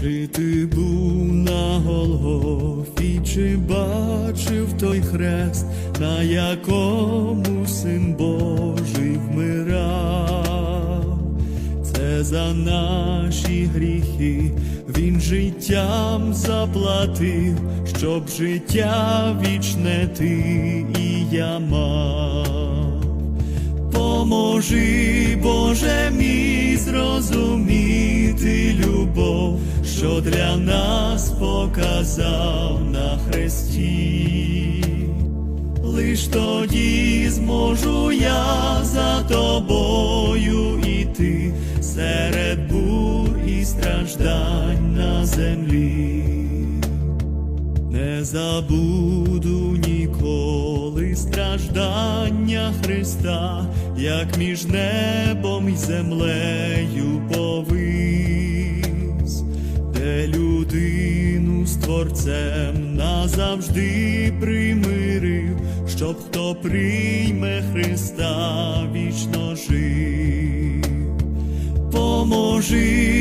Чи ти був на Голгофі, чи бачив той хрест, на якому син Божий вмирав? Це за наші гріхи він життям заплатив, щоб життя вічне ти і я мав. Поможи, Боже мій, що для нас показав на хресті. Лиш тоді зможу я за тобою іти серед бур і страждань на землі. Не забуду ніколи страждання Христа, як між небом і землею людину з Творцем назавжди примирив, щоб хто прийме Христа вічно жив. Поможи,